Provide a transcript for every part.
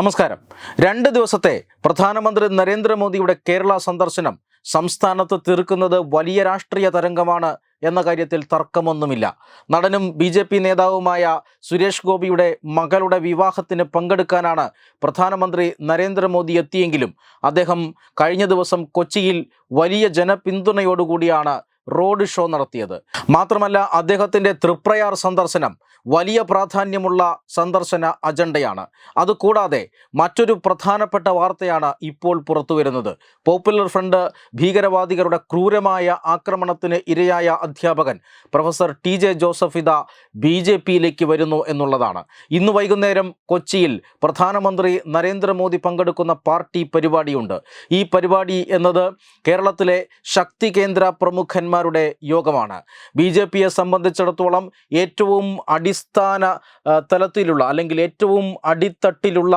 നമസ്കാരം. രണ്ട് ദിവസത്തെ പ്രധാനമന്ത്രി നരേന്ദ്രമോദിയുടെ കേരള സന്ദർശനം സംസ്ഥാനത്ത് തീർക്കുന്നത് വലിയ രാഷ്ട്രീയ തരംഗമാണ് എന്ന കാര്യത്തിൽ തർക്കമൊന്നുമില്ല. നടനും ബി ജെ പി നേതാവുമായ സുരേഷ് ഗോപിയുടെ മകളുടെ വിവാഹത്തിന് പങ്കെടുക്കാനാണ് പ്രധാനമന്ത്രി നരേന്ദ്രമോദി എത്തിയെങ്കിലും അദ്ദേഹം കഴിഞ്ഞ ദിവസം കൊച്ചിയിൽ വലിയ ജനപിന്തുണയോടുകൂടിയാണ് റോഡ് ഷോ നടത്തിയത്. മാത്രമല്ല അദ്ദേഹത്തിന്റെ തൃപ്രയാർ സന്ദർശനം വലിയ പ്രാധാന്യമുള്ള സന്ദർശന അജണ്ടയാണ്. അതുകൂടാതെ മറ്റൊരു പ്രധാനപ്പെട്ട വാർത്തയാണ് ഇപ്പോൾ പുറത്തുവരുന്നത്. പോപ്പുലർ ഫ്രണ്ട് ഭീകരവാദികളുടെ ക്രൂരമായ ആക്രമണത്തിന് ഇരയായ അധ്യാപകൻ പ്രൊഫസർ ടി ജെ ജോസഫ് ഇത ബി ജെ പിയിലേക്ക് വരുന്നു എന്നുള്ളതാണ്. ഇന്ന് വൈകുന്നേരം കൊച്ചിയിൽ പ്രധാനമന്ത്രി നരേന്ദ്രമോദി പങ്കെടുക്കുന്ന പാർട്ടി പരിപാടിയുണ്ട്. ഈ പരിപാടി എന്നത് കേരളത്തിലെ ശക്തി കേന്ദ്ര പ്രമുഖന്മാരുടെ യോഗമാണ്. ബി ജെ പിയെ സംബന്ധിച്ചിടത്തോളം ഏറ്റവും അടിസ്ഥാന തലത്തിലുള്ള അല്ലെങ്കിൽ ഏറ്റവും അടിത്തട്ടിലുള്ള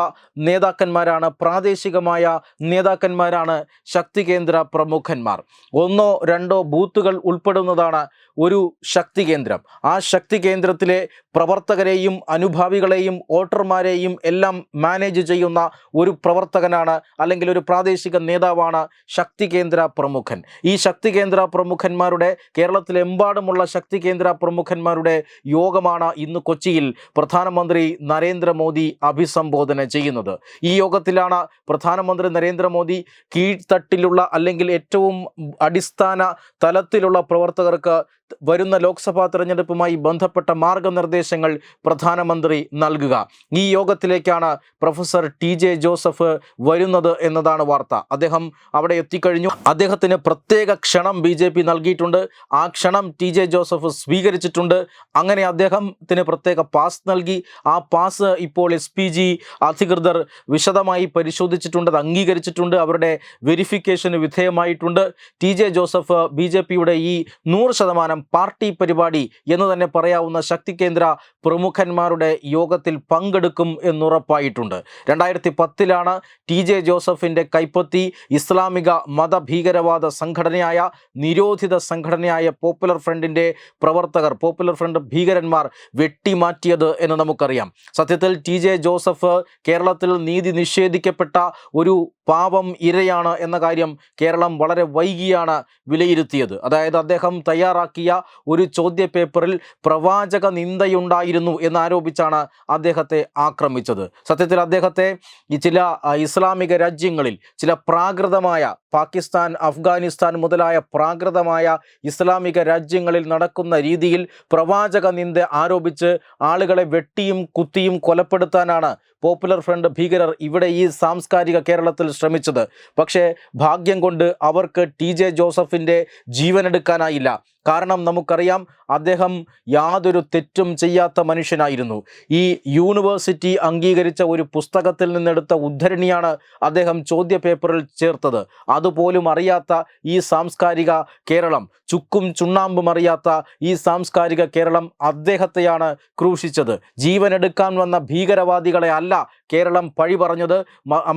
നേതാക്കന്മാരാണ് പ്രാദേശികമായ നേതാക്കന്മാരാണ് ശക്തി കേന്ദ്ര പ്രമുഖന്മാർ. ഒന്നോ രണ്ടോ ബൂത്തുകൾ ഉൾപ്പെടുന്നതാണ് ഒരു ശക്തി കേന്ദ്രം. ആ ശക്തി കേന്ദ്രത്തിലെ പ്രവർത്തകരെയും അനുഭാവികളെയും വോട്ടർമാരെയും എല്ലാം മാനേജ് ചെയ്യുന്ന ഒരു പ്രവർത്തകനാണ് അല്ലെങ്കിൽ ഒരു പ്രാദേശിക നേതാവാണ് ശക്തി കേന്ദ്ര പ്രമുഖൻ. ഈ ശക്തി കേന്ദ്ര പ്രമുഖന്മാരുടെ കേരളത്തിലെമ്പാടുമുള്ള ശക്തി കേന്ദ്ര പ്രമുഖന്മാരുടെ യോഗമാണ് ഇന്ന് കൊച്ചിയിൽ പ്രധാനമന്ത്രി നരേന്ദ്രമോദി അഭിസംബോധന ചെയ്യുന്നത്. ഈ യോഗത്തിലാണ് പ്രധാനമന്ത്രി നരേന്ദ്രമോദി കീഴ്ത്തട്ടിലുള്ള അല്ലെങ്കിൽ ഏറ്റവും അടിസ്ഥാന തലത്തിലുള്ള പ്രവർത്തകർക്ക് വരുന്ന ലോക്സഭാ തെരഞ്ഞെടുപ്പുമായി ബന്ധപ്പെട്ട മാർഗനിർദ്ദേശങ്ങൾ പ്രധാനമന്ത്രി നൽകുക. ഈ യോഗത്തിലേക്കാണ് പ്രൊഫസർ ടി ജെ ജോസഫ് വരുന്നത് എന്നതാണ് വാർത്ത. അദ്ദേഹം അവിടെ എത്തിക്കഴിഞ്ഞു. അദ്ദേഹത്തിന് പ്രത്യേക ക്ഷണം ബി ജെ പി നൽകിയിട്ടുണ്ട്. ആ ക്ഷണം ടി ജെ ജോസഫ് സ്വീകരിച്ചിട്ടുണ്ട്. അങ്ങനെ അദ്ദേഹത്തിന് പ്രത്യേക പാസ് നൽകി. ആ പാസ് ഇപ്പോൾ എസ് പി ജി അധികൃതർ വിശദമായി പരിശോധിച്ചിട്ടുണ്ട് അത് അംഗീകരിച്ചിട്ടുണ്ട്. അവരുടെ വെരിഫിക്കേഷന് വിധേയമായിട്ടുണ്ട്. T J Joseph B J പിയുടെ ഈ നൂറ് ശതമാനം പാർട്ടി പരിപാടി എന്ന് തന്നെ പറയാവുന്ന ശക്തി കേന്ദ്ര പ്രമുഖന്മാരുടെ യോഗത്തിൽ പങ്കെടുക്കും എന്നുറപ്പായിട്ടുണ്ട്. രണ്ടായിരത്തി പത്തിലാണ് ടി ജെ ജോസഫിന്റെ കൈപ്പത്തി ഇസ്ലാമിക മതഭീകരവാദ സംഘടനയായ നിരോധിത സംഘടനയായ പോപ്പുലർ ഫ്രണ്ടിന്റെ പ്രവർത്തകർ പോപ്പുലർ ഫ്രണ്ട് ഭീകരന്മാർ വെട്ടിമാറ്റിയത് എന്ന് നമുക്കറിയാം. സത്യത്തിൽ ടി ജെ ജോസഫ് കേരളത്തിൽ നീതി നിഷേധിക്കപ്പെട്ട ഒരു പാപം ഇരയാണ് എന്ന കാര്യം കേരളം വളരെ വൈകിയാണ് വിലയിരുത്തിയത്. അതായത് അദ്ദേഹം തയ്യാറാക്കിയ ഒരു ചോദ്യ പേപ്പറിൽ പ്രവാചക നിന്ദയുണ്ടായിരുന്നു എന്നാരോപിച്ചാണ് അദ്ദേഹത്തെ ആക്രമിച്ചത്. സത്യത്തിൽ അദ്ദേഹത്തെ ചില ഇസ്ലാമിക രാജ്യങ്ങളിൽ ചില പ്രാകൃതമായ പാകിസ്ഥാൻ അഫ്ഗാനിസ്ഥാൻ മുതലായ പ്രാകൃതമായ ഇസ്ലാമിക രാജ്യങ്ങളിൽ നടക്കുന്ന രീതിയിൽ പ്രവാചക നിന്ദ ആരോപിച്ച് ആളുകളെ വെട്ടിയും കുത്തിയും കൊലപ്പെടുത്താനാണ് പോപ്പുലർ ഫ്രണ്ട് ഭീകരർ ഇവിടെ ഈ സാംസ്കാരിക കേരളത്തിൽ ശ്രമിച്ചത്. പക്ഷേ ഭാഗ്യം കൊണ്ട് അവർക്ക് ടി ജെ ജോസഫിന്റെ ജീവനെടുക്കാനായില്ല. കാരണം നമുക്കറിയാം അദ്ദേഹം യാതൊരു തെറ്റും ചെയ്യാത്ത മനുഷ്യനായിരുന്നു. ഈ യൂണിവേഴ്സിറ്റി അംഗീകരിച്ച ഒരു പുസ്തകത്തിൽ നിന്നെടുത്ത ഉദ്ധരണിയാണ് അദ്ദേഹം ചോദ്യ പേപ്പറിൽ ചേർത്തത്. അതുപോലും അറിയാത്ത ഈ സാംസ്കാരിക കേരളം ചുക്കും ചുണ്ണാമ്പും അറിയാത്ത ഈ സാംസ്കാരിക കേരളം അദ്ദേഹത്തെയാണ് ക്രൂശിച്ചത്. ജീവനെടുക്കാൻ വന്ന ഭീകരവാദികളെ അല്ല കേരളം പഴി പറഞ്ഞത്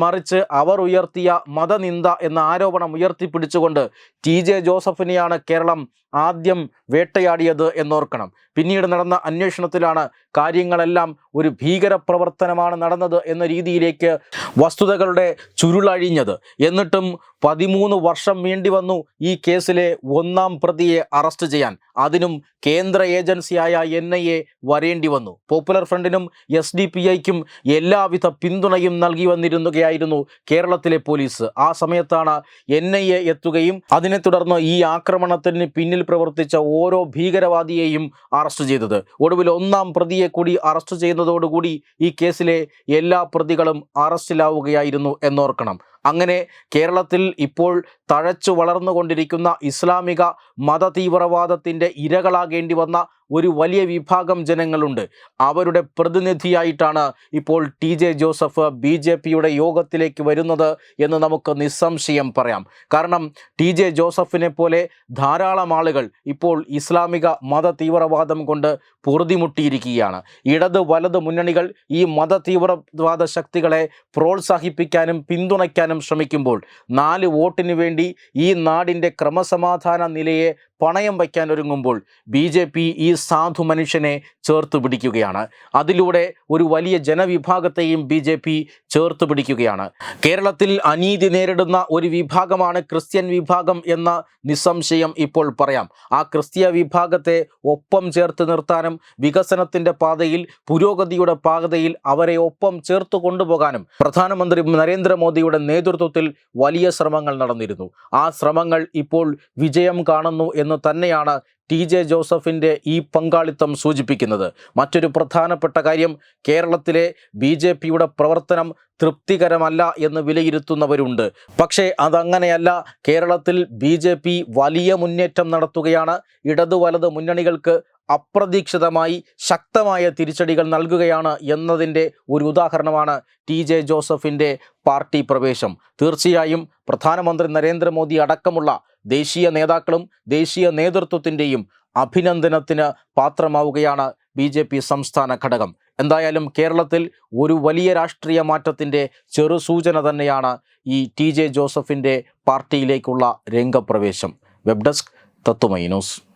മറിച്ച് അവർ ഉയർത്തിയ മതനിന്ദ എന്ന ആരോപണം ഉയർത്തിപ്പിടിച്ചുകൊണ്ട് ടി ജെ ജോസഫിനെയാണ് കേരളം ആദ്യം വേട്ടയാടിയത് എന്നോർക്കണം. പിന്നീട് നടന്ന അന്വേഷണത്തിലാണ് കാര്യങ്ങളെല്ലാം ഒരു ഭീകര പ്രവർത്തനമാണ് നടന്നത് എന്ന രീതിയിലേക്ക് വസ്തുതകളുടെ ചുരുളഴിഞ്ഞത്. എന്നിട്ടും പതിമൂന്ന് വർഷം വേണ്ടി വന്നു ഈ കേസിലെ ഒന്നാം പ്രതിയെ അറസ്റ്റ് ചെയ്യാൻ. അതിനും കേന്ദ്ര ഏജൻസിയായ എൻ ഐ എ വരേണ്ടി വന്നു. പോപ്പുലർ ഫ്രണ്ടിനും എസ് ഡി പി ഐക്കും എല്ലാവിധ പിന്തുണയും നൽകി വന്നിരുന്നുകയായിരുന്നു കേരളത്തിലെ പോലീസ്. ആ സമയത്താണ് എൻ ഐ എ എത്തുകയും അതിനെ തുടർന്ന് ഈ ആക്രമണത്തിന് പിന്നിൽ പ്രവർത്തിച്ച ഓരോ ഭീകരവാദിയെയും അറസ്റ്റ് ചെയ്തത്. ഒടുവിൽ ഒന്നാം പ്രതിയെ കൂടി അറസ്റ്റ് ചെയ്യുന്നതോടുകൂടി ഈ കേസിലെ എല്ലാ പ്രതികളും അറസ്റ്റിലാവുകയായിരുന്നു എന്നോർക്കണം. അങ്ങനെ കേരളത്തിൽ ഇപ്പോൾ തഴച്ചു വളർന്നുകൊണ്ടിരിക്കുന്ന ഇസ്ലാമിക മതതീവ്രവാദത്തിന്റെ ഇരകളാകേണ്ടി വന്ന ഒരു വലിയ വിഭാഗം ജനങ്ങളുണ്ട്. അവരുടെ പ്രതിനിധിയായിട്ടാണ് ഇപ്പോൾ T J Joseph B J പിയുടെ യോഗത്തിലേക്ക് വരുന്നത് എന്ന് നമുക്ക് നിസ്സംശയം പറയാം. കാരണം ടി ജെ ജോസഫിനെ പോലെ ധാരാളം ആളുകൾ ഇപ്പോൾ ഇസ്ലാമിക മത തീവ്രവാദം കൊണ്ട് പൊറുതിമുട്ടിയിരിക്കുകയാണ്. ഇടത് വലത് മുന്നണികൾ ഈ മത തീവ്രവാദ ശക്തികളെ പ്രോത്സാഹിപ്പിക്കാനും പിന്തുണയ്ക്കാനും ശ്രമിക്കുമ്പോൾ നാല് വോട്ടിന് വേണ്ടി ഈ നാടിന്റെ ക്രമസമാധാന നിലയെ പണയം വയ്ക്കാൻ ഒരുങ്ങുമ്പോൾ ബി ജെ പി ഈ സാധു മനുഷ്യനെ ചേർത്ത് പിടിക്കുകയാണ്. അതിലൂടെ ഒരു വലിയ ജനവിഭാഗത്തെയും ബി ജെ പി ചേർത്ത് പിടിക്കുകയാണ്. കേരളത്തിൽ അനീതി നേരിടുന്ന ഒരു വിഭാഗമാണ് ക്രിസ്ത്യൻ വിഭാഗം എന്ന നിസ്സംശയം ഇപ്പോൾ പറയാം. ആ ക്രിസ്തീയ വിഭാഗത്തെ ഒപ്പം ചേർത്ത് നിർത്താനും വികസനത്തിന്റെ പാതയിൽ പുരോഗതിയുടെ പാതയിൽ അവരെ ഒപ്പം ചേർത്ത് കൊണ്ടുപോകാനും പ്രധാനമന്ത്രി നരേന്ദ്രമോദിയുടെ നേതൃത്വത്തിൽ വലിയ ശ്രമങ്ങൾ നടന്നിരുന്നു. ആ ശ്രമങ്ങൾ ഇപ്പോൾ വിജയം കാണുന്നു എന്ന് തന്നെയാണ് ടി ജെ ജോസഫിന്റെ ഈ പങ്കാളിത്തം സൂചിപ്പിക്കുന്നത്. മറ്റൊരു പ്രധാനപ്പെട്ട കാര്യം കേരളത്തിലെ ബി ജെ പിയുടെ പ്രവർത്തനം തൃപ്തികരമല്ല എന്ന് വിലയിരുത്തുന്നവരുണ്ട്. പക്ഷേ അതങ്ങനെയല്ല. കേരളത്തിൽ ബി വലിയ മുന്നേറ്റം നടത്തുകയാണ്. ഇടതു വലത് മുന്നണികൾക്ക് അപ്രതീക്ഷിതമായി ശക്തമായ തിരിച്ചടികൾ നൽകുകയാണ് എന്നതിന്റെ ഒരു ഉദാഹരണമാണ് ടി ജെ ജോസഫിന്റെ പാർട്ടി പ്രവേശം. തീർച്ചയായും പ്രധാനമന്ത്രി നരേന്ദ്രമോദി അടക്കമുള്ള ദേശീയ നേതാക്കളും ദേശീയ നേതൃത്വത്തിന്റെയും അഭിനന്ദനത്തിന് പാത്രമാവുകയാണ് ബി ജെ പി സംസ്ഥാന ഘടകം. എന്തായാലും കേരളത്തിൽ ഒരു വലിയ രാഷ്ട്രീയ മാറ്റത്തിന്റെ ചെറുസൂചന തന്നെയാണ് ഈ ടി ജെ ജോസഫിന്റെ പാർട്ടിയിലേക്കുള്ള രംഗപ്രവേശം. Web desk Tatwamayi news.